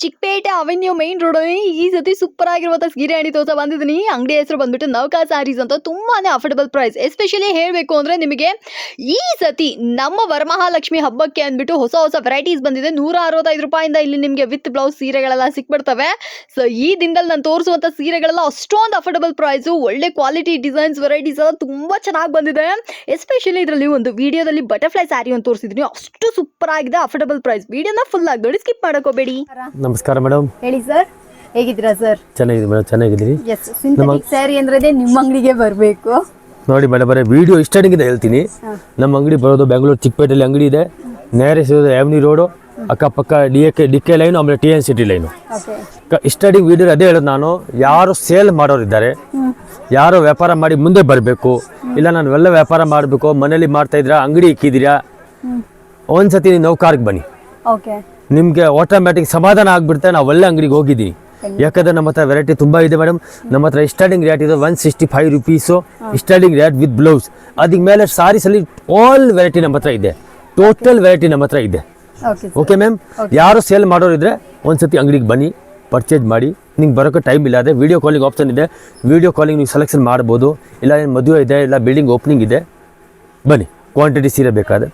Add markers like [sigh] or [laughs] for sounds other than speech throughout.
Chickpet avenue main road ಈ ಸತಿ super ಆಗಿರುವಂತ ಸೀರೆ ಅಂಗಡಿ ತೋಸ ಬಂದಿದ್ದೀನಿ ಅಂಗಡಿ ಹೆಸರು ಬಂದ್ಬಿಟ್ಟು ನೌಕಾ ಸ್ಯಾರೀಸ್ ಅಂತ ತುಂಬಾನೇ ಅಫೋರ್ಡಬಲ್ ಪ್ರೈಸ್ ಎಸ್ಪೆಷಲಿ ಹೇಳಬೇಕು ಅಂದ್ರೆ ನಿಮಗೆ ಈ ಸತಿ ನಮ್ಮ ವರಮಹಾಲಕ್ಷ್ಮಿ ಹಬ್ಬಕ್ಕೆ ಅಂದ್ಬಿಟ್ಟು ಹೊಸ ಹೊಸ ವೆರೈಟೀಸ್ ಬಂದಿದೆ. ನೂರ ಅರವತ್ತೈದು ರೂಪಾಯಿಂದ ಇಲ್ಲಿ ನಿಮಗೆ ವಿತ್ ಬ್ಲೌಸ್ ಸೀರೆಗಳೆಲ್ಲ ಸಿಕ್ಬಿಡ್ತವೆ. ಸೊ ಈ ದಿನದಲ್ಲಿ ನಾನು ತೋರಿಸುವಂತ ಸೀರೆಗಳೆಲ್ಲ ಅಷ್ಟೊಂದು ಅಫೋರ್ಡಬಲ್ ಪ್ರೈಸು ಒಳ್ಳೆ ಕ್ವಾಲಿಟಿ ಡಿಸೈನ್ಸ್ ವೆರೈಟೀಸ್ ಎಲ್ಲ ತುಂಬಾ ಚೆನ್ನಾಗಿ ಬಂದಿದೆ. ಎಸ್ಪೆಷಲಿ ಇದರಲ್ಲಿ ಒಂದು ವಿಡಿಯೋದಲ್ಲಿ ಬಟರ್ಫ್ಲೈ ಸ್ಯಾರಿ ಅಂತ ತೋರಿಸಿದ್ದೀನಿ ಅಷ್ಟು ಸೂಪರ್ ಆಗಿದೆ ಅಫೋರ್ಡಬಲ್ ಪ್ರೈಸ್ ವಿಡಿಯೋನ ಫುಲ್ ಆಗಿ ನೋಡಿ ಸ್ಕಿಪ್ ಮಾಡೋಕೋಬೇಡಿ ನಮಸ್ಕಾರ. ಮೇಡಮ್. ಹೇಳಿ ಸರ್. ಹೇಗಿದ್ದೀರಾ ಸರ್? ಚೆನ್ನಾಗಿದೆ ಮೇಡಮ್ ಚೆನ್ನಾಗಿದ್ದೀರಿ? ಎಸ್ ಸಿಂಥೆಟಿಕ್ ಸ್ಯಾರಿ ಅಂದ್ರೆ ನಿಮ್ಮ ಅಂಗಡಿಗೆ ಬರಬೇಕು. ನೋಡಿ ಮೇಡಮ್ ಬರೀ ವಿಡಿಯೋ ಇದೆ ಹೇಳ್ತೀನಿ. ನಮ್ಮ ಅಂಗಡಿ ಬರೋದು ಬೆಂಗಳೂರು ಚಿಕ್ಕಪೇಟೆಯಲ್ಲಿ ಅಂಗಡಿ ಇದೆ. ನೇರ ಇರೋದು ಆವ್ನಿ ರೋಡು ಅಕ್ಕಪಕ್ಕ D A K D K line ಆಮೇಲೆ T N city line starting video ಅದೇ ಹೇಳೋದು ನಾನು. ಯಾರು ಸೇಲ್ ಮಾಡೋರಿದ್ದಾರೆ ಯಾರು ವ್ಯಾಪಾರ ಮಾಡಿ ಮುಂದೆ ಬರಬೇಕು ಇಲ್ಲ ನಾನು ಎಲ್ಲ ವ್ಯಾಪಾರ ಮಾಡಬೇಕು ಮನೇಲಿ ಮಾಡ್ತಾ ಇದ್ದೀರಾ ಅಂಗಡಿ ಇಕ್ಕಿದ್ದೀರಾ ಒಂದ್ಸತಿ ನೀವು ನೌಕಾರ್ಗೆ ಬನ್ನಿ. ಓಕೆ ನಿಮಗೆ ಆಟೋಮ್ಯಾಟಿಕ್ ಸಮಾಧಾನ ಆಗಿಬಿಡುತ್ತೆ ನಾವು ಒಳ್ಳೆ ಅಂಗಡಿಗೆ ಹೋಗಿದ್ದೀವಿ. ಯಾಕಂದ್ರೆ ನಮ್ಮ ಹತ್ರ ವೆರೈಟಿ ತುಂಬ ಇದೆ ಮೇಡಮ್ ನಮ್ಮ ಹತ್ರ ಸ್ಟಾರ್ಟಿಂಗ್ ರೇಟ್ ಇದೆ one sixty five rupees starting rate with blouse ಅದಕ್ಕೆ ಮೇಲೆ ಸಾರೀಸಲ್ಲಿ ಆಲ್ ವೆರೈಟಿ ನಮ್ಮ ಹತ್ರ ಇದೆ. ಟೋಟಲ್ ವೆರೈಟಿ ನಮ್ಮ ಹತ್ರ ಇದೆ. ಓಕೆ ಮ್ಯಾಮ್ ಯಾರು ಸೇಲ್ ಮಾಡೋರು ಇದ್ರೆ ಒಂದ್ಸತಿ ಅಂಗಡಿಗೆ ಬನ್ನಿ ಪರ್ಚೇಸ್ ಮಾಡಿ. ನಿಮ್ಗೆ ಬರೋಕ್ಕೆ ಟೈಮ್ ಇಲ್ಲ ಅದೇ ವೀಡಿಯೋ ಕಾಲಿಂಗ್ ಆಪ್ಷನ್ ಇದೆ. ವೀಡಿಯೋ ಕಾಲಿಂಗ್ ನೀವು ಸೆಲೆಕ್ಷನ್ ಮಾಡ್ಬೋದು. ಇಲ್ಲ ಏನು ಮದುವೆ ಇದೆ ಇಲ್ಲ ಬಿಲ್ಡಿಂಗ್ ಓಪನಿಂಗ್ ಇದೆ ಬನ್ನಿ. ಕ್ವಾಂಟಿಟಿ ಸೀರೆ ಬೇಕಾದ್ರೆ.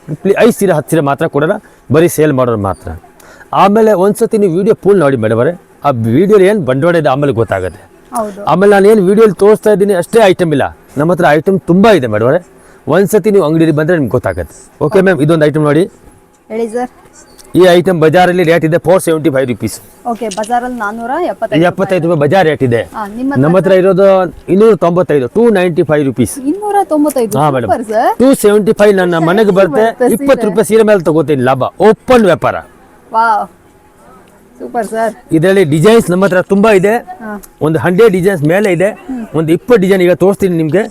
ಐದು ಸೀರೆ ಹತ್ತು ಸೀರೆ ಮಾತ್ರ ಕೊಡೋಣ. ಬರೀ ಸೇಲ್ ಮಾಡೋರು ಮಾತ್ರ. ಆಮೇಲೆ ಒಂದ್ಸತಿ ನೀವು ವಿಡಿಯೋ ಪೂಲ್ ನೋಡಿ ಮೇಡಮರೆ ಆ ವಿಡಿಯೋಲಿ ಏನು ಬಂಡವಾಳ ಇದೆ ಆಮೇಲೆ ಗೊತ್ತಾಗುತ್ತೆ. ಆಮೇಲೆ ನಾನು ಏನು ವಿಡಿಯೋಲಿ ತೋರಿಸ್ತಾ ಇದ್ದೀನಿ ಅಷ್ಟೇ ಐಟಮ್ ಇಲ್ಲ. ನಮ್ಮ ಹತ್ರ ಐಟಮ್ ತುಂಬ ಇದೆ ಮೇಡಮರೆ ಒಂದ್ಸತಿ ನೀವು ಅಂಗಡಿಲಿ ಬಂದರೆ ನಿಮ್ಗೆ ಗೊತ್ತಾಗುತ್ತೆ. ಓಕೆ ಮ್ಯಾಮ್ ಇದೊಂದು ಐಟಮ್ ನೋಡಿ. ಹೇಳಿ ಸರ್ ಈ ಐಟಮ್ ಬಜಾರಲ್ಲಿ ರೇಟ್ ಇದೆ four seventy five rupees okay ಬಜಾರಲ್ಲಿ ಎಪ್ಪತ್ತೈದು ರೂಪಾಯಿ. ಬಜಾರ್ ರೇಟ್ ಇದೆ. ನಮ್ಮ ಹತ್ರ ಇರೋದು ಇನ್ನೂರ ತೊಂಬತ್ತೈದು ಟೂ ನೈಂಟಿ ಫೈವ್ ರುಪೀಸ್ ಇನ್ನೂರ ತೊಂಬತ್ತೈದು ಹಾ ಮೇಡಮ್ ಟೂ ಸೆವೆಂಟಿ ಫೈವ್ ನನ್ನ ಮನೆಗೆ ಬರುತ್ತೆ [laughs] ಇಪ್ಪತ್ತು ರೂಪಾಯಿ ಸೀರೆ ಮೇಲೆ ತಗೋತೀನಿ ಲಾಭ. ಓಪನ್ ವ್ಯಾಪಾರ. Wow super sir. ಇದರಲ್ಲಿ ಡಿಸೈನ್ಸ್ ನಮ್ಮ ಹತ್ರ ತುಂಬಾ ಇದೆ. ಒಂದು ಹಂಡ್ರೆಡ್ ಡಿಸೈನ್ಸ್ ಮೇಲೆ ಇದೆ. ಒಂದು ಇಪ್ಪತ್ತು ಡಿಸೈನ್ ಈಗ ತೋರಿಸ್ತೀನಿ ನಿಮಗೆ.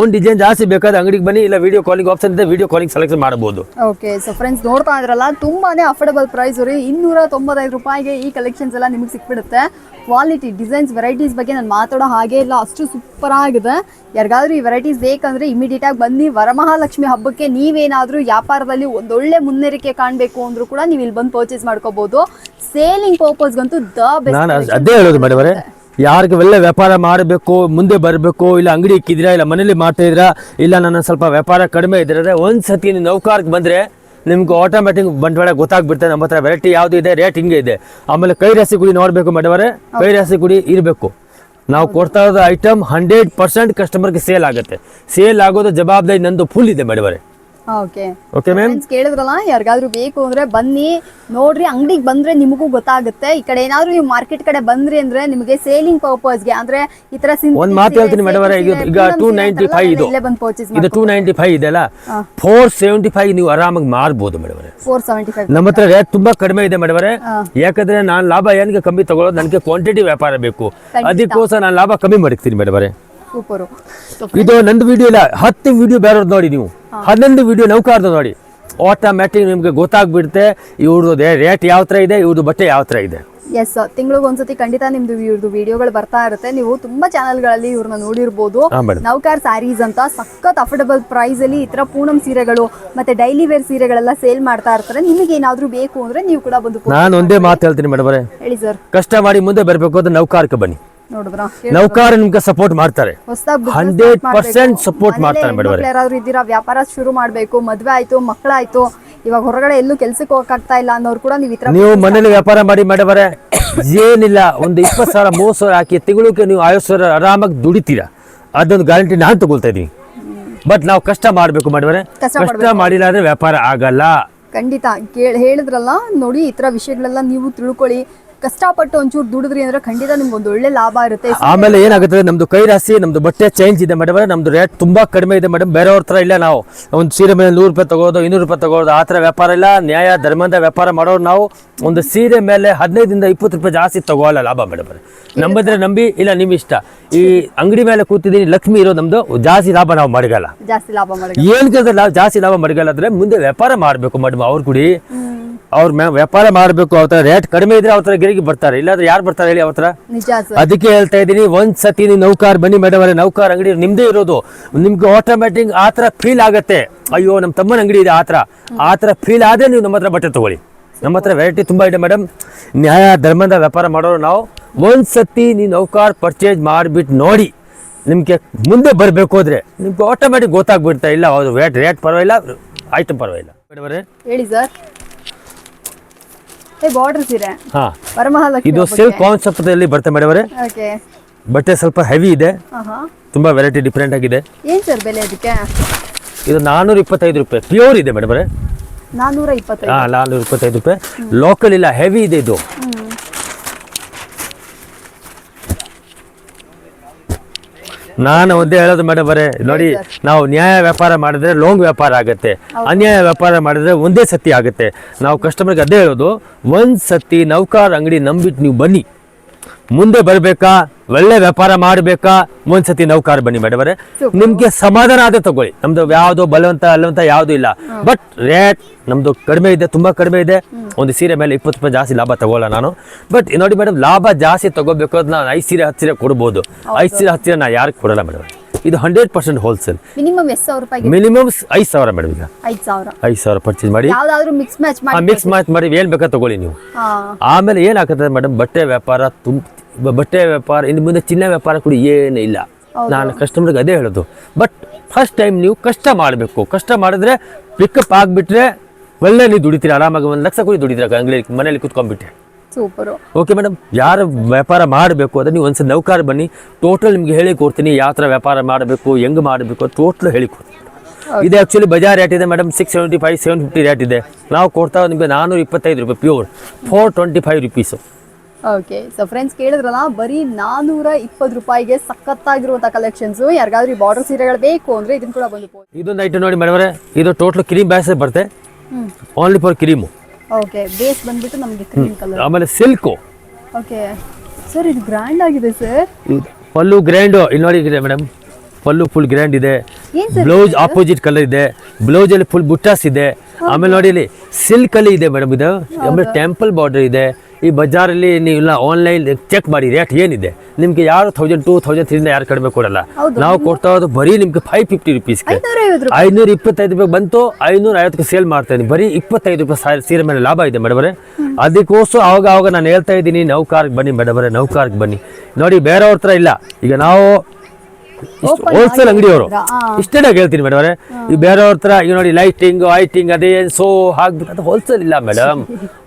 ಒಂದು ಡಿಸೈನ್ ಜಾಸ್ತಿ ಬೇಕಾದ್ರೆ ಅಂಗಡಿಗೆ ಬನ್ನಿ ಇಲ್ಲ ವಿಡಿಯೋ ಕಾಲಿಂಗ್ ಆಪ್ಷನ್ ಇದೆ ವಿಡಿಯೋ ಕಾಲಿಂಗ್ ಸೆಲೆಕ್ಷನ್ ಮಾಡಬಹುದು ಓಕೆ ಸೊ ಫ್ರೆಂಡ್ಸ್ ನೋಡ್ತಾ ಇದ್ರಲ್ಲ ತುಂಬಾನೇ ಅಫೋರ್ಡಬಲ್ ಪ್ರೈಸ್ ರೀ. ಇನ್ನೂರ ತೊಂಬತ್ತೈದು ರೂಪಾಯಿಗೆ ಈ ಕಲೆಕ್ಷನ್ಸ್ ಎಲ್ಲ ನಿಮಗೆ ಸಿಕ್ಬಿಡುತ್ತೆ. ಕ್ವಾಲಿಟಿ ಡಿಸೈನ್ಸ್ ವೆರೈಟೀಸ್ ಬಗ್ಗೆ ನಾನು ಮಾತಾಡೋ ಹಾಗೆ ಇಲ್ಲ. ಅಷ್ಟು ಸೂಪರ್ ಆಗಿದೆ. ಯಾರಿಗಾದ್ರೂ ಈ ವೆರೈಟೀಸ್ ಬೇಕಂದ್ರೆ ಇಮಿಡಿಯೇಟ್ ಆಗಿ ಬನ್ನಿ. ವರಮಹಾಲಕ್ಷ್ಮಿ ಹಬ್ಬಕ್ಕೆ ನೀವೇನಾದ್ರೂ ವ್ಯಾಪಾರದಲ್ಲಿ ಒಂದೊಳ್ಳೆ ಮುನ್ನೇರಿಕೆ ಕಾಣಬೇಕು ಅಂದ್ರೂ ಕೂಡ ನೀವು ಇಲ್ಲಿ ಬಂದು ಪರ್ಚೇಸ್ ಮಾಡ್ಕೋಬಹುದು ಸೇಲಿಂಗ್ ಪರ್ಪಸ್ಗಂತೂ ದ ನಾನು ಬೆಸ್ಟ್ ಅದೇ ಹೇಳೋದು ಮೇಡಮ್ ಯಾರಿಗೆ ಒಳ್ಳೆ ವ್ಯಾಪಾರ ಮಾಡಬೇಕು ಮುಂದೆ ಬರಬೇಕು ಇಲ್ಲ ಅಂಗಡಿ ಇಕ್ಕಿದ್ರಾ ಇಲ್ಲ ಮನೇಲಿ ಮಾಡ್ತಾ ಇದ್ರಾ ಇಲ್ಲ ನನ್ನ ಸ್ವಲ್ಪ ವ್ಯಾಪಾರ ಕಡಿಮೆ ಇದ್ರೆ ಒಂದು ಸತಿ ನೀವು ನೌಕಾರ್ಗೆ ಬಂದರೆ ನಿಮ್ಗೆ ಆಟೋಮ್ಯಾಟಿಕ್ ಬಂಡವಾಳ ಗೊತ್ತಾಗ್ಬಿಡ್ತದೆ ನಮ್ಮ ಹತ್ರ ವೆರೈಟಿ ಯಾವುದು ಇದೆ ರೇಟ್ ಹಿಂಗೆ ಇದೆ. ಆಮೇಲೆ ಕೈ ರಾಸಿ ಗುಡಿ ನೋಡಬೇಕು ಮೇಡಮರೆ ಕೈ ರಾಸಿ ಗುಡಿ ಇರಬೇಕು. ನಾವು ಕೊಡ್ತಾ ಇರೋದು ಐಟಮ್ ಹಂಡ್ರೆಡ್ ಪರ್ಸೆಂಟ್ ಕಸ್ಟಮರ್ಗೆ ಸೇಲ್ ಆಗುತ್ತೆ. ಸೇಲ್ ಆಗೋದು ಜವಾಬ್ದಾರಿ ನಂದು ಫುಲ್ ಇದೆ ಮೇಡಮರೆ ಓಕೆ ಓಕೆ ಮ್ಯಾಮ್ ಫ್ರೆಂಡ್ಸ್ ಕೇಳಿದ್ರಲ್ಲ ಯಾರಿಗಾದ್ರೂ ಬೇಕು ಅಂದ್ರೆ ಬನ್ನಿ ನೋಡ್ರಿ ಅಂಗಡಿಗೆ ಬಂದ್ರೆ ನಿಮಗೂ ಗೊತ್ತಾಗುತ್ತೆ. ಈ ಕಡೆ ಏನಾದ್ರೂ ನೀವು ಮಾರ್ಕೆಟ್ ಕಡೆ ಬಂದ್ರಿ ಅಂದ್ರೆ ನಿಮಗೆ ಸೇಲಿಂಗ್ ಪರ್ಪಸ್ಗೆ ಅಂದ್ರೆ ಈ ತರ ಒಂದ್ ಮಾತು ಹೇಳ್ತೀನಿ ಮೇಡಮ್ ಈಗ ಟೂ ನೈಂಟಿ ಫೈವ್ ಇದು. ಇಲ್ಲೇ ಬಂದು ಪರ್ಚೇಸ್ ಇದು ಟೂ ನೈಂಟಿ ಫೈವ್ ಇದೆಲ್ಲ ಫೋರ್ ಸೆವೆಂಟಿ ಫೈವ್ ನೀವು ಆರಾಮಾಗಿ ಮಾರ್ಬೋದು ಮೇಡಮ್ ಫೋರ್ ಸೆವೆಂಟಿ ಫೈವ್ ನಮ್ಮ ಹತ್ರ ರೇಟ್ ತುಂಬಾ ಕಡಿಮೆ ಇದೆ ಮೇಡಮ್ ಯಾಕಂದ್ರೆ ನಾನು ಲಾಭ ಏನಿಗೆ ಕಮ್ಮಿ ತಗೊಳ್ಳೋದು ನನಗೆ ಕ್ವಾಂಟಿಟಿ ವ್ಯಾಪಾರ ಬೇಕು. ಅದಕ್ಕೋಸ್ಕರ ನಾನು ಲಾಭ ಕಮ್ಮಿ ಮಾಡಿರ್ತೀನಿ ಮೇಡಮ್ ಸೂಪರು. ಇದು ನಂದು ವಿಡಿಯೋ ಇಲ್ಲ ಹತ್ತು ವಿಡಿಯೋ ಬೇರೆಯವ್ರದ್ದು ನೋಡಿ ನೀವು. ಹನ್ನೊಂದು ವಿಡಿಯೋ ನೌಕಾರ್ದು ನೋಡಿ. ಆಟೋಮ್ಯಾಟಿಕ್ ನಿಮ್ಗೆ ಗೊತ್ತಾಗ್ಬಿಡುತ್ತೆ ಇವ್ರದ್ದು ರೇಟ್ ಯಾವ ಥರ ಇದೆ ಇವ್ರದ್ದು ಬಟ್ಟೆ ಯಾವ ಥರ ಇದೆ. ಎಸ್ ತಿಂಗಳಿಗೆ ಒಂದ್ಸತಿ ಖಂಡಿತ ನಿಮ್ದು ಇವ್ರದ್ದು ವಿಡಿಯೋಗಳು ಬರ್ತಾ ಇರುತ್ತೆ. ನೀವು ತುಂಬಾ ಚಾನೆಲ್ಗಳಲ್ಲಿ ಇವ್ರನ್ನ ನೋಡಿರ್ಬೋದು. ನೌಕಾರ್ ಸ್ಯಾರೀಸ್ ಅಂತ ಸಖತ್ ಅಫೋರ್ಡಬಲ್ ಪ್ರೈಸ್ ಅಲ್ಲಿ ಈ ತರ ಪೂನಂ ಸೀರೆಗಳು ಮತ್ತೆ ಡೈಲಿ ವೇರ್ ಸೀರೆಗಳೆಲ್ಲ ಸೇಲ್ ಮಾಡ್ತಾ ಇರ್ತಾರೆ. ನಿಮಗೆ ಏನಾದ್ರೂ ಬೇಕು ಅಂದ್ರೆ ನೀವು ಕೂಡ ಬಂದು ನಾನು ಒಂದೇ ಮಾತು ಹೇಳ್ತೀನಿ ಮೇಡಮ್ ಹೇಳಿ ಸರ್ ಕಷ್ಟ ಮಾಡಿ ಮುಂದೆ ಬರಬೇಕು ಅಂದ್ರೆ ನೌಕಾರಕ್ಕೆ ಬನ್ನಿ. ನೋಡಿದ್ರ? ನೌಕಾರ ನಿಮ್ಗೆ ಸಪೋರ್ಟ್ ಮಾಡ್ತಾರೆ. ಹೊಸದಾಗಿ 100% support ಮಾಡ್ತಾರೆ. ಯಾರಾದ್ರೂ ಇದ್ದೀರಾ? ವ್ಯಾಪಾರ ಶುರು ಮಾಡ್ಬೇಕು ಮದ್ವೆ ಆಯ್ತು ಮಕ್ಕಳಾಯ್ತು ಇವಾಗ ಹೊರಗಡೆ ಎಲ್ಲೂ ಕೆಲ್ಸಕ್ಕೆ ಹೋಗಕ್ಕಾಗ್ತಾ ಇಲ್ಲ ಅನ್ನೋರು ಕೂಡ ನೀವು ಇತರ ನೀವು ಮನೇಲಿ ವ್ಯಾಪಾರ ಮಾಡಿ ಮೇಡಮರೇ ಏನಿಲ್ಲ ಒಂದು ಇಪ್ಪತ್ತು ಸಾವಿರ ಮೂವತ್ತು ಸಾವಿರ ಹಾಕಿ ತಿಂಗಳಿಗೆ ನೀವು ಐವತ್ತು ಸಾವಿರ ಆರಾಮಾಗಿ ದುಡಿತೀರಾ. ಅದೊಂದು ಗ್ಯಾರಂಟಿ ನಾನು ತಗೊಳ್ತಾ ಇದ್ದೀನಿ. ಬಟ್ ನಾವು ಕಷ್ಟ ಮಾಡಬೇಕು ಮೇಡಮರೇ ಕಷ್ಟ ಮಾಡಿಲ್ಲ ಅಂದ್ರೆ ವ್ಯಾಪಾರ ಆಗಲ್ಲ. ಖಂಡಿತ. ಕೇಳಿ ಹೇಳಿದ್ರಲ್ಲ ನೋಡಿ ಈ ತರ ವಿಷಯಗಳೆಲ್ಲ ನೀವು ತಿಳ್ಕೊಳ್ಳಿ. ಕಷ್ಟಪಟ್ಟು ಒಂಚೂರು ದುಡಿದ್ರಿ ಅಂದ್ರೆ ಖಂಡಿತ ನಿಮ್ಗೆ ಒಂದು ಒಳ್ಳೆ ಲಾಭ ಇರುತ್ತೆ. ಆಮೇಲೆ ಏನಾಗುತ್ತೆ ನಮ್ದು ಕೈ ರಾಸಿ ನಮ್ದು ಬಟ್ಟೆ ಚೇಂಜ್ ಇದೆ ಮೇಡಮ್ ನಮ್ದು ರೇಟ್ ತುಂಬಾ ಕಡಿಮೆ ಇದೆ ಮೇಡಮ್ ಬೇರೆಯವ್ರ ತರ ಇಲ್ಲ ನಾವು. ಒಂದು ಸೀರೆ ಮೇಲೆ ನೂರು ರೂಪಾಯಿ ತಗೋದು ಇನ್ನೂರು ರೂಪಾಯಿ ತಗೋದು ಆ ಥರ ವ್ಯಾಪಾರ ಇಲ್ಲ. ನ್ಯಾಯ ಧರ್ಮದ ವ್ಯಾಪಾರ ಮಾಡೋರು ನಾವು ಒಂದು ಸೀರೆ ಮೇಲೆ ಹದಿನೈದರಿಂದ ಇಪ್ಪತ್ತು ರೂಪಾಯಿ ಜಾಸ್ತಿ ತಗೋಲ್ಲ ಲಾಭ ಮೇಡಮ್ ನಂಬಿದ್ರೆ ನಂಬಿ ಇಲ್ಲ ನಿಮ್ ಇಷ್ಟ. ಈ ಅಂಗಡಿ ಮೇಲೆ ಕೂತಿದ್ದೀನಿ ಲಕ್ಷ್ಮಿ ಇರೋ ನಮ್ದು ಜಾಸ್ತಿ ಲಾಭ ನಾವು ಮಡಗಲ್ಲ. ಜಾಸ್ತಿ ಲಾಭ ಏನ್ ಕೆಲಸ ಜಾಸ್ತಿ ಲಾಭ ಮಡಗಲ್ಲ ಅಂದ್ರೆ ಮುಂದೆ ವ್ಯಾಪಾರ ಮಾಡಬೇಕು ಮೇಡಮ್ ಅವ್ರ ಕುಡಿ. ಅವ್ರ ವ್ಯಾಪಾರ ಮಾಡಬೇಕು ಅವ್ರ ರೇಟ್ ಕಡಿಮೆ ಇದ್ರೆ ಅವ್ರ ಗಿರಿಗೆ ಬರ್ತಾರೆ. ಇಲ್ಲಾಂದ್ರೆ ಯಾರು ಬರ್ತಾರೆ ಹೇಳಿ ಅವ್ರ ಸರ್. ಅದಕ್ಕೆ ಹೇಳ್ತಾ ಇದ್ದೀನಿ ಒಂದ್ ಸತಿ ನೀವು ನೌಕಾರ್ ಬನ್ನಿ ಮೇಡಮ್ ಅವರೇ ನೌಕಾರ್ ಅಂಗಡಿ ನಿಮ್ದೇ ಇರೋದು. ನಿಮ್ಗೆ ಆಟೋಮ್ಯಾಟಿಕ್ ಆ ಥರ ಫೀಲ್ ಆಗತ್ತೆ. ಅಯ್ಯೋ ನಮ್ಮ ತಮ್ಮನ ಅಂಗಡಿ ಇದೆ ಆ ಥರ. ಆ ಥರ ಫೀಲ್ ಆದ್ರೆ ನೀವು ನಮ್ಮ ಹತ್ರ ಬಟ್ಟೆ ತಗೊಳ್ಳಿ. ನಮ್ಮ ಹತ್ರ ವೆರೈಟಿ ತುಂಬಾ ಇದೆ ಮೇಡಮ್. ನ್ಯಾಯ ಧರ್ಮದ ವ್ಯಾಪಾರ ಮಾಡೋರು ನಾವು ಒಂದು ಸತಿ ನೀವು ನೌಕಾರ್ ಪರ್ಚೇಸ್ ಮಾಡಿಬಿಟ್ಟು ನೋಡಿ ನಿಮಗೆ ಮುಂದೆ ಬರಬೇಕು ಹೋದ್ರೆ. ನಿಮ್ಗೆ ಆಟೋಮ್ಯಾಟಿಕ್ ಗೊತ್ತಾಗ್ಬಿಡ್ತಾ ಇಲ್ಲ. ಅವ್ರು ರೇಟ್ ರೇಟ್ ಪರವಾಗಿಲ್ಲ ಐಟಮ್ ಪರವಾಗಿಲ್ಲ. ಹೇಳಿ ಸರ್. ಬಾರ್ಡರ್ ಸೀರೆ ಹಾಂ. ವರಮಹಾಲಕ್ಷ್ಮಿ ಇದು ಸಿಲ್ಕ್ ಕಾನ್ಸೆಪ್ಟಲ್ಲಿ ಬರುತ್ತೆ ಮೇಡಮರೇ ಓಕೆ. ಬಟ್ಟೆ ಸ್ವಲ್ಪ ಹೆವಿ ಇದೆ. ತುಂಬಾ ವೆರೈಟಿ ಡಿಫ್ರೆಂಟ್ ಆಗಿದೆ. ಏನ್ ಸರ್ ಬೆಲೆ ಅದಕ್ಕೆ? ಇದು ನಾನ್ನೂರ ಇಪ್ಪತ್ತೈದು ರೂಪಾಯಿ. ಪ್ಯೂರ್ ಇದೆ ನಾನ್ನೂರ ಇಪ್ಪತ್ತೈದು ಹಾಂ ನಾನ್ನೂರ ಇಪ್ಪತ್ತೈದು ರೂಪಾಯಿ ಲೋಕಲ್ ಇಲ್ಲ ಹೆವಿ ಇದೆ ಇದು. ನಾನು ಒಂದೇ ಹೇಳೋದು ಮೇಡಮ್ ಬರೇ ನೋಡಿ ನಾವು ನ್ಯಾಯ ವ್ಯಾಪಾರ ಮಾಡಿದ್ರೆ ಲಾಂಗ್ ವ್ಯಾಪಾರ ಆಗುತ್ತೆ. ಅನ್ಯಾಯ ವ್ಯಾಪಾರ ಮಾಡಿದ್ರೆ ಒಂದೇ ಸತಿ ಆಗುತ್ತೆ. ನಾವು ಕಸ್ಟಮರ್ಗೆ ಅದೇ ಹೇಳೋದು ಒಂದು ಸತಿ ನೌಕಾರ ಅಂಗಡಿ ನಂಬಿಟ್ಟು ನೀವು ಬನ್ನಿ. ಮುಂದೆ ಬರಬೇಕಾ? ಒಳ್ಳೆ ವ್ಯಾಪಾರ ಮಾಡಬೇಕಾ? ಮುಂದ್ಸತಿ ಸತಿ ನೌಕಾರ ಬನ್ನಿ ಮೇಡಮ್ ಅವರೇ. ನಿಮಗೆ ಸಮಾಧಾನ ಆದ್ರೆ ತಗೊಳ್ಳಿ. ನಮ್ದು ಯಾವ್ದು ಬಲವಂತ ಅಲ್ಲವಂತ ಯಾವ್ದು ಇಲ್ಲ. ಬಟ್ ರೇಟ್ ನಮ್ದು ಕಡಿಮೆ ಇದೆ ತುಂಬಾ ಕಡಿಮೆ ಇದೆ. ಒಂದು ಸೀರೆ ಮೇಲೆ ಇಪ್ಪತ್ತು ರೂಪಾಯಿ ಜಾಸ್ತಿ ಲಾಭ ತಗೊಳ್ಳ ನಾನು. ಬಟ್ ನೋಡಿ ಮೇಡಮ್ ಲಾಭ ಜಾಸ್ತಿ ತಗೋಬೇಕು ಅದ್ ನಾನು ಐದು ಸೀರೆ ಹತ್ತು ಸೀರೆ ಕೊಡ್ಬೋದು. ಐದು ಸೀರೆ ಹತ್ತು ಸೀರೆ ನಾನು ಯಾರಿಗೆ ಕೊಡಲ್ಲ ಮೇಡಮ್ ಇದು ಹಂಡ್ರೆಡ್ ಪರ್ಸೆಂಟ್ ಹೋಲ್ಸೇಲ್ ಮಿನಿಮಮ್ ಐದು ಸಾವಿರ ಮೇಡಮ್ ಈಗ. ಐದು ಸಾವಿರ. ಪರ್ಚೇಸ್ ಮಾಡಿ. ಮಿಕ್ಸ್ ಮ್ಯಾಚ್ ಮಾಡಿ ಮಿಕ್ಸ್ ಮಾಡಿ ಮಾಡಿ. ಏನು ಬೇಕಾ ತಗೊಳ್ಳಿ ನೀವು. ಆಮೇಲೆ ಆಮೇಲೆ ಏನಾಗ್ತದೆ ಮೇಡಮ್ ಬಟ್ಟೆ ವ್ಯಾಪಾರ ತುಂಬ ಬಟ್ಟೆ ವ್ಯಾಪಾರ ಇನ್ನು ಮುಂದೆ ಚಿನ್ನ ವ್ಯಾಪಾರ ಕೂಡ ಏನೂ ಇಲ್ಲ. ನಾನು ಕಸ್ಟಮರ್ಗೆ ಅದೇ ಹೇಳೋದು. ಬಟ್ ಫಸ್ಟ್ ಟೈಮ್ ನೀವು ಕಷ್ಟ ಮಾಡಬೇಕು. ಕಷ್ಟ ಮಾಡಿದ್ರೆ ಪಿಕಪ್ ಆಗಿಬಿಟ್ರೆ ಒಳ್ಳೆ ನೀವು ದುಡಿತೀರಿ? ಆರಾಮಾಗಿ ಒಂದು ಲಕ್ಷ ಕೂಡ ದುಡಿತೀರ? ಅಂಗಡಿ ಮನೇಲಿ ಕುತ್ಕೊಂಡ್ಬಿಟ್ಟೆ ಸೂಪರು ಓಕೆ ಮೇಡಮ್ ಯಾರು ವ್ಯಾಪಾರ ಮಾಡಬೇಕು ಅದನ್ನ ನೀವು ಒಂದ್ಸಲ ನೌಕಾರ ಬನ್ನಿ. ಟೋಟಲ್ ನಿಮ್ಗೆ ಹೇಳಿ ಕೊಡ್ತೀನಿ. ಯಾವ ಥರ ವ್ಯಾಪಾರ ಮಾಡಬೇಕು ಹೆಂಗೆ ಮಾಡಬೇಕು ಟೋಟಲ್ ಹೇಳಿ ಕೊಡ್ತೀನಿ. ಇದು ಆ್ಯಕ್ಚುಲಿ ಬಜಾರ್ ರೇಟ್ ಇದೆ madam six seventy five seven fifty rate ಇದೆ. ನಾವು ಕೊಡ್ತಾ ನಿಮಗೆ ನಾನ್ನೂರ ಇಪ್ಪತ್ತೈದು ರೂಪಾಯಿ pure four twenty five rupees okay so friends ಕೇಳಿದ್ರಲ್ಲ ಬರೀ ನಾನೂರ ಇಪ್ಪತ್ತು ರೂಪಾಯಿಗೆ ಸಖತ್ತಾಗಿರುವಂಥ ಕಲೆಕ್ಷನ್ಸ್ ಯಾರಿಗಾದ್ರೂ ಈ ಬಾರ್ಡರ್ ಸೀರೆಗಳು ಬೇಕು ಅಂದ್ರೆ ಇದನ್ನ ಕೂಡ ಬಂದು ಇದೊಂದು ಐಟಮ್ ನೋಡಿ ಮೇಡಮ್ ಇದು ಟೋಟಲ್ ಕ್ರೀಮ್ ಬ್ಯಾಸ್ ಬರುತ್ತೆ. Only for cream okay base ಬಂದ್ಬಿಟ್ಟು ನಮಗೆ ಕ್ರೀಮ್ ಕಲರ್ ಆಮೇಲೆ ಸಿಲ್ಕ್ ಓಕೆ ಸರ್ ಇದು ಗ್ರ್ಯಾಂಡ್ ಆಗಿದೆ ಸರ್ ಪಲ್ಲು ಗ್ರ್ಯಾಂಡ್ ಇಲ್ಲಿ ನೋಡಿ ಮೇಡಮ್ ಪಲ್ಲು ಫುಲ್ ಗ್ರ್ಯಾಂಡ್ ಇದೆ. ಬ್ಲೌಸ್ ಆಪೋಸಿಟ್ ಕಲರ್ ಇದೆ. ಬ್ಲೌಸ್ ಅಲ್ಲಿ ಫುಲ್ ಬುಟ್ಟಾಸ್ ಇದೆ. ಆಮೇಲೆ ನೋಡಿ ಇಲ್ಲಿ ಸಿಲ್ಕ್ ಅಲ್ಲಿ ಇದೆ ಮೇಡಮ್ ಇದು. ಆಮೇಲೆ ಟೆಂಪಲ್ ಬಾರ್ಡರ್ ಇದೆ. ಈ ಬಜಾರಲ್ಲಿ ನೀವೆಲ್ಲ ಆನ್ಲೈನ್ ಚೆಕ್ ಮಾಡಿ ರೇಟ್ ಏನಿದೆ? ನಿಮಗೆ ಯಾರು ತೌಸಂಡ್ ಟೂ ತೌಸಂಡ್ ತ್ರೀಯಿಂದ ಯಾರು ಕಡಿಮೆ ಕೊಡಲ್ಲ? ನಾವು ಕೊಡ್ತಾ ಇರೋದು ಬರೀ ನಿಮ್ಗೆ ಫೈವ್ ಫಿಫ್ಟಿ ರುಪೀಸ್ಗೆ ಐನೂರ ಇಪ್ಪತ್ತೈದು ರೂಪಾಯಿ ಬಂತು ಐನೂರ ಐವತ್ತಕ್ಕೆ ಸೇಲ್ ಮಾಡ್ತಾ ಇದ್ದೀನಿ ಬರೀ ಇಪ್ಪತ್ತೈದು ರೂಪಾಯಿ ಸೀರೆ ಮೇಲೆ ಲಾಭ ಇದೆ ಮೇಡಮರೇ ಅದಕ್ಕೋಸ್ಕರ ಆವಾಗ ಆವಾಗ ನಾನು ಹೇಳ್ತಾ ಇದ್ದೀನಿ ನೌಕಾರ್ಗೆ ಬನ್ನಿ ಮೇಡಮರೇ ನೌಕಾರ್ಗೆ ಬನ್ನಿ. ನೋಡಿ ಬೇರೆಯವ್ರ ಹತ್ರ ಇಲ್ಲ. ಈಗ ನಾವು ಹೋಲ್ಸೇಲ್ ಅಂಗಡಿಯವರು. ಇಷ್ಟೇ ನಾವು ಹೇಳ್ತೀನಿ ಮೇಡಮ್ ಅವರೇ. ಈ ಬೇರೆಯವ್ರ ಹತ್ರ ಈಗ ನೋಡಿ ಲೈಟಿಂಗ್ ಐಟಿಂಗ್ ಅದೇ ಸೋ ಹಾಕ್ಬಿಟ್ಟು ಅದು ಹೋಲ್ಸೇಲ್ ಇಲ್ಲ ಮೇಡಮ್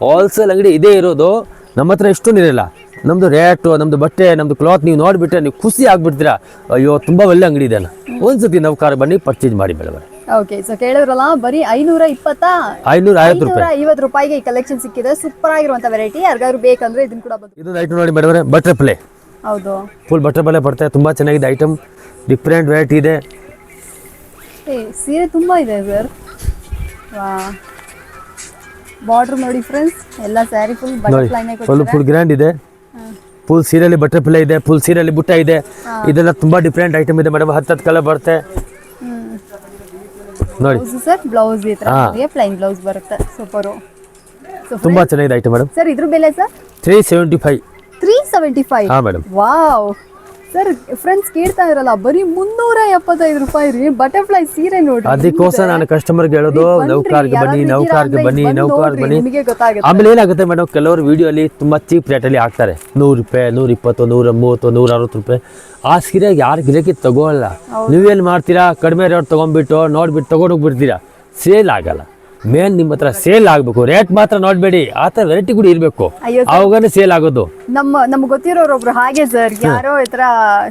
ಹೋಲ್ಸೇಲ್ ಅಂಗಡಿ ಇದೇ ಇರೋದು. ನಮ್ಮ ಹತ್ರ ಇರಲ್ಲ. ನಮ್ದು ರೇಟು ನಮ್ದು ಬಟ್ಟೆ ನಮ್ದು ಕ್ಲಾತ್ ನೀವು ನೋಡಿಬಿಟ್ರೆ ನೀವು ಖುಷಿ ಆಗ್ಬಿಡ್ತೀರಾ. ಅಯ್ಯೋ ತುಂಬಾ ಒಳ್ಳೆ ಅಂಗಡಿ ಇದೆ ಒಂದ್ಸತಿ ಕಾರ್ ಬನ್ನಿ ಪರ್ಚೇಸ್ ಮಾಡಿ ಮೇಡಮ್ ಓಕೆ ಸೊ ಕೇಳಿದ್ರಲ್ಲ ಬರೀ ಐನೂರ ಇಪ್ಪತ್ತ ಐನೂರ ಐವತ್ತು ರೂಪಾಯಿ. ಐವತ್ತು ರೂಪಾಯಿಗೆ ಈ ಕಲೆಕ್ಷನ್ ಸಿಕ್ಕಿದೆ. ಸೂಪರ್ ಆಗಿರುವಂತ ವೆರೈಟಿ ಯಾರಿಗಾದ್ರು ಬೇಕಂದ್ರೆ ಇದನ್ನ ಕೂಡ ಇದೊಂದು ಐಟಮ್ ನೋಡಿ ಮೇಡಮ್ ಬಟರ್ಫ್ಲೈ ಬಟರ್ ಪ್ಲೇ ಹೌದು. ಫುಲ್ ಬಟರ್ ಬಲೆ ಬರ್ತಾ ತುಂಬಾ ಚೆನ್ನಾಗಿದೆ ಐಟಮ್ ಡಿಫ್ರೆಂಟ್ ವೆರೈಟಿ ಇದೆ. ಏ ಸೀರೆ ತುಂಬಾ ಇದೆ ಸರ್. ಬಾರ್ಡರ್ ನೋಡಿ ಫ್ರೆಂಡ್ಸ್ ಎಲ್ಲ ಸ್ಯಾರಿ ಫುಲ್ ಬಟರ್ಫ್ಲೈನೇ ಫುಲ್ ಫುಲ್ ಗ್ರ್ಯಾಂಡ್ ಇದೆ. ಫುಲ್ ಸೀರೆಯಲ್ಲಿ ಬಟರ್ ಫ್ಲೈ ಇದೆ ಫುಲ್ ಸೀರೆಯಲ್ಲಿ ಬುಟ್ಟ ಇದೆ. ಇದೆಲ್ಲ ತುಂಬಾ ಡಿಫ್ರೆಂಟ್ ಐಟಮ್ ಇದೆ ಮೇಡಮ್ ಹತ್ತು ಹತ್ತು ಕಲರ್ ಬರುತ್ತೆ ನೋಡಿ. ಸರ್ ಬ್ಲೌಸ್ ಈ ಥರ. ಪ್ಲೈನ್ ಬ್ಲೌಸ್ ಬರುತ್ತೆ. ಸೂಪರು ತುಂಬ ತುಂಬಾ ಚೆನ್ನಾಗಿದೆ ಐಟಮ್ ಮೇಡಮ್ ಸರ್ ಇದ್ರ ಬೆಲೆ sir? Three seventy five three seventy five wow sir friends ಕೇಳ್ತಾ ಇರಲ್ಲ ಬರೀ ಮುನ್ನೂರ ಎಪ್ಪತ್ತೈದು ರೂಪಾಯಿ ರೀ ಬಟರ್ಫ್ಲೈ ಸೀರೆ ನೋಡಿ ಅದಕ್ಕೋಸ್ಕರ ನಾನು ಕಸ್ಟಮರ್ಗೆ ಹೇಳೋದು ನೌಕಾರ್ಗೆ ಬನ್ನಿ ನೌಕಾರ್ಗೆ ಬನ್ನಿ ಅಂತ ನೌಕಾರ್ಗೆ ಬನ್ನಿ. ಆಮೇಲೆ ಏನಾಗುತ್ತೆ ಮೇಡಮ್ ಕೆಲವರು ವಿಡಿಯೋ ಅಲ್ಲಿ ತುಂಬಾ ಚೀಪ್ ರೇಟಲ್ಲಿ ಹಾಕ್ತಾರೆ. ನೂರು ರೂಪಾಯಿ ನೂರ ಇಪ್ಪತ್ತು ನೂರ ಮೂವತ್ತು ನೂರ ಅರವತ್ತು ರೂಪಾಯಿ. ಆ ಸೀರೆ ಯಾರು ಗಿರಾಕಿ ತಗೋಲ್ಲ ನೀವೇನು ಮಾಡ್ತೀರಾ? ಕಡಿಮೆ ರೇಟ್ ತೊಗೊಂಡ್ಬಿಟ್ಟು ನೋಡ್ಬಿಟ್ಟು ತಗೊಂಡೋಗ್ಬಿಡ್ತೀರಾ? ಸೇಲ್ ಆಗಲ್ಲ. ಮೇನ್ ನಿಮ್ಮ ಹತ್ರ ಸೇಲ್ ಆಗಬೇಕು. ರೇಟ್ ಮಾತ್ರ ನೋಡಬೇಡಿ. ಆ ತರ ವೆರೈಟಿ ಕೂಡ ಇರಬೇಕು. ಅಯ್ಯೋ ಅವಾಗನೇ ಸೇಲ್ ಆಗೋದು. ನಮ್ಮ ನಮ್ಗೆ ಗೊತ್ತಿರೋರು ಒಬ್ರು ಹಾಗೆ ಸರ್. ಯಾರೋ ಈ ತರ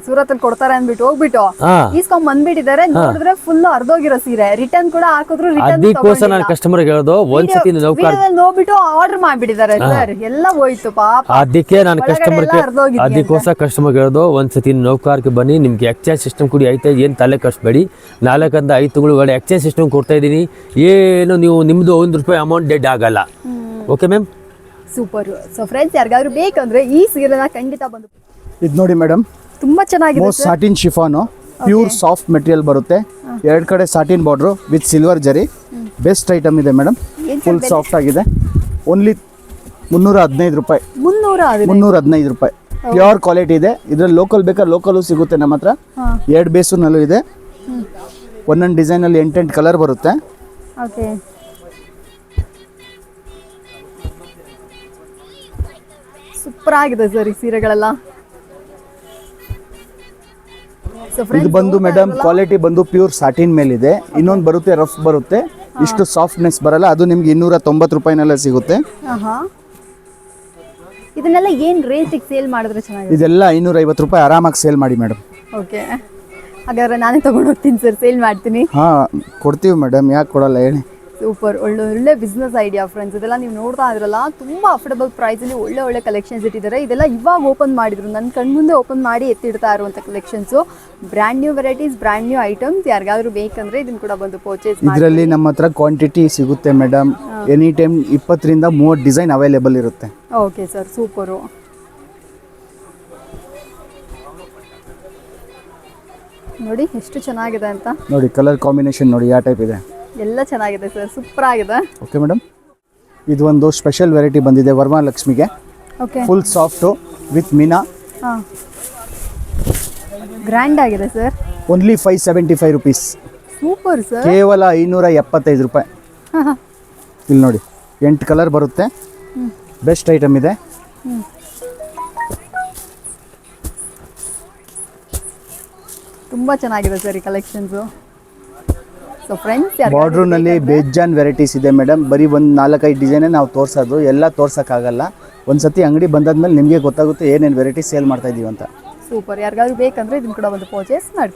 ಸೂರತ್ ಅಲ್ಲಿ ಕೊಡ್ತಾರೆ ಅಂದ್ಬಿಟ್ಟು ಹೋಗ್ಬಿಟ್ಟು ಹಾ. ಈಸ್ಕೊಂಡ್ ಬಂದ್ಬಿಟ್ಟಿದ್ದಾರೆ. ನೋಡಿದ್ರೆ ಫುಲ್ ಅರ್ಧೋಗಿರೋ ಸೀರೆ. ರಿಟರ್ನ್ ಕೂಡ ಹಾಕಿದ್ರು ರಿಟರ್ನ್ ಅದಕ್ಕೋಸ್ಕರ ನಾನು ಕಸ್ಟಮರ್ ಹೇಳೋದು ಒಂದ್ಸತಿ ನೌಕರ್ ನೋಡ್ಬಿಟ್ಟು ಆರ್ಡರ್ ಮಾಡ್ಬಿಟ್ಟಿದ್ದಾರೆ ಸರ್. ಎಲ್ಲ ಹೋಯ್ತು ಪಾಪ. ಅದಕ್ಕೆ ನಾನು ಕಸ್ಟಮರ್ ಕಸ್ಟಮರ್ಗೆ ಎಲ್ಲ ಹರ್ದೋಗಿದ್ಯಂತೆ. ಅದಕ್ಕೋಸ್ಕರ ಕಸ್ಟಮರ್ ಹೇಳೋದು ಒಂದ್ಸತಿ ನೌಕಾರ್ಗೆ ಬನ್ನಿ. ನಿಮ್ಗೆ ಎಕ್ಸ್ಚೇಂಜ್ ಸಿಸ್ಟಮ್ ಕೂಡ ಐತೆ ಏನು ತಲೆ ಕಟ್ಸ್ಬೇಡಿ. ನಾಲ್ಕಂದ ಐದು ತಿಂಗಳು ಒಳ್ಳೆ ಎಕ್ಸ್ಚೇಂಜ್ ಸಿಸ್ಟಮ್ ಕೊಡ್ತಾ ಇದ್ದೀನಿ. ಏನು ನೀವು ನಿಮ್ಮದು ಒಂದು ರೂಪಾಯಿ ಅಮೌಂಟ್ ಡೆಡ್ ಆಗಲ್ಲ. Okay ma'am super so friends ಯಾರಿಗಾದ್ರೂ ಬೇಕಂದ್ರೆ ಈ ಸೀರೆನ ಖಂಡಿತ ಬಂದು ಇದು ನೋಡಿ ಮೇಡಮ್ ತುಂಬಾ ಚೆನ್ನಾಗಿದೆ most satin chiffon pure soft material ಬರುತ್ತೆ. ಎರಡು ಕಡೆ satin border with silver zari best item ಇದೆ ಮೇಡಮ್ ಫುಲ್ ಸಾಫ್ಟ್ ಆಗಿದೆ. ಓನ್ಲಿ ಮುನ್ನೂರ ಹದಿನೈದು ರೂಪಾಯಿ. ಮುನ್ನೂರ ಹದಿನೈದು ರೂಪಾಯಿ. ಪ್ಯೂರ್ ಕ್ವಾಲಿಟಿ ಇದೆ. ಇದ್ರಲ್ಲಿ ಲೋಕಲ್ ಬೇಕಾದ್ರೆ ಲೋಕಲು ಸಿಗುತ್ತೆ ನಮ್ಮ ಹತ್ರ. ಎರಡು ಬೇಸುನಲ್ಲೂ ಇದೆ. ಒಂದೊಂದು ಡಿಸೈನಲ್ಲಿ ಎಂಟೆಂಟು ಕಲರ್ ಬರುತ್ತೆ. ಸೂಪರ್ ಆಗಿದೆ ಸರ್ ಈ ಸೀರೆಗಳೆಲ್ಲ. ಇದು ಬಂದು ಮೇಡಮ್ ಕ್ವಾಲಿಟಿ ಬಂದು ಪ್ಯೂರ್ ಸಾಟಿನ್ ಮೇಲಿದೆ. ಇನ್ನೊಂದು ಬರುತ್ತೆ ರಫ್ ಬರುತ್ತೆ. ಇಷ್ಟು ಸಾಫ್ಟ್ನೆಸ್ ಬರಲ್ಲ ಅದು ನಿಮ್ಗೆ ಇನ್ನೂರ ತೊಂಬತ್ತು ರೂಪಾಯಿನೆಲ್ಲ ಸಿಗುತ್ತೆ. ಇದನ್ನೆಲ್ಲ ಏನ್ ರೇಟಿಗೆ ಸೇಲ್ ಮಾಡಿದ್ರೆ ಚೆನ್ನಾಗಿದೆ ಇದೆಲ್ಲ ಐನೂರ ಐವತ್ತು ರೂಪಾಯಿ ಆರಾಮಾಗಿ ಸೇಲ್ ಮಾಡಿ ಮೇಡಮ್ ಓಕೆ. ಹಾಗಾದ್ರೆ ನಾನೇ ತಗೊಂಡು ಹೋಗ್ತೀನಿ ಸರ್ ಸೇಲ್ ಮಾಡ್ತೀನಿ. ಹಾಂ ಕೊಡ್ತೀವಿ ಮೇಡಮ್ ಯಾಕೆ ಕೊಡಲ್ಲ ಹೇಳಿ. ಸೂಪರ್ ಒಳ್ಳೆ ಒಳ್ಳೆ ಬಿಸ್ನೆಸ್ ಐಡಿಯಾ ಫ್ರೆಂಡ್ಸ್ ಇದೆಲ್ಲ ನೀವು ನೋಡ್ತಾ ಇದ್ರಲ್ಲ ತುಂಬ ಅಫೋರ್ಡಬಲ್ ಪ್ರೈಸಲ್ಲಿ ಒಳ್ಳೆ ಒಳ್ಳೆ ಕಲೆಕ್ಷನ್ಸ್ ಇಟ್ಟಿದ್ದಾರೆ. ಇದೆಲ್ಲ ಇವಾಗ ಓಪನ್ ಮಾಡಿದ್ರು. ನನ್ನ ಕಣ್ಮುಂದೆ ಓಪನ್ ಮಾಡಿ ಎತ್ತಿಡ್ತಾ ಇರುವಂಥ collections brand new varieties brand new items ಯಾರಿಗಾದ್ರೂ ಬೇಕಂದ್ರೆ ಇದನ್ನ ಕೂಡ ಬಂದು ಪರ್ಚೇಸ್ ಇದರಲ್ಲಿ ನಮ್ಮ ಹತ್ರ ಕ್ವಾಂಟಿಟಿ ಸಿಗುತ್ತೆ ಮೇಡಮ್ ಎನಿ ಟೈಮ್ ಇಪ್ಪತ್ತರಿಂದ ಮೂವತ್ತು ಡಿಸೈನ್ ಅವೈಲೇಬಲ್ ಇರುತ್ತೆ. ಓಕೆ ಸರ್ ಸೂಪರು ನೋಡಿ ಎಷ್ಟು ಚೆನ್ನಾಗಿದೆ ಅಂತ. ನೋಡಿ ಕಲರ್ ಕಾಂಬಿನೇಷನ್ ನೋಡಿ ಯಾವ ಟೈಪ್ ಇದೆ. ಎಲ್ಲ ಚೆನ್ನಾಗಿದೆ ಸರ್ ಸೂಪರ್ ಆಗಿದೆ. ಓಕೆ ಮೇಡಮ್ ಇದು ಒಂದು ಸ್ಪೆಷಲ್ ವೆರೈಟಿ ಬಂದಿದೆ ವರ್ಮಾ ಲಕ್ಷ್ಮಿಗೆ okay full soft with Meena ಹಾಂ. ಗ್ರ್ಯಾಂಡ್ ಆಗಿದೆ sir. Only five seventy five rupees super sir ಕೇವಲ ಐನೂರ ಎಪ್ಪತ್ತೈದು ರೂಪಾಯಿ. [laughs] ಇಲ್ಲಿ ನೋಡಿ ಎಂಟು ಕಲರ್ ಬರುತ್ತೆ. ಬೆಸ್ಟ್ ಐಟಮ್ ಇದೆ. ತುಂಬ ಚೆನ್ನಾಗಿದೆ ಸರ್ ಈ ಕಲೆಕ್ಷನ್ಸು ಸೊ ಫ್ರೆಂಡ್ಸ್ ಯಾರು ಬಾರ್ಡ್ರೂನಲ್ಲಿ ಬೇಜಾನ್ ವೆರೈಟೀಸ್ ಇದೆ ಮೇಡಮ್ ಬರೀ ಒಂದು ನಾಲ್ಕೈದು ಡಿಸೈನ್ ನಾವು ತೋರಿಸೋದು. ಎಲ್ಲ ತೋರ್ಸೋಕ್ಕಾಗಲ್ಲ. ಒಂದು ಸತಿ ಅಂಗಡಿ ಬಂದಾದ್ಮೇಲೆ ನಿಮಗೆ ಗೊತ್ತಾಗುತ್ತೆ ಏನೇನು ವೆರೈಟಿ ಸೇಲ್ ಮಾಡ್ತಾ ಇದೀವಿ ಅಂತ. ಸೂಪರ್ ಯಾರಿಗಾದ್ರೂ ಬೇಕಂದ್ರೆ ಇದನ್ನ ಕೂಡ ಒಂದು ಪರ್ಚೇಸ್ ಮಾಡಿ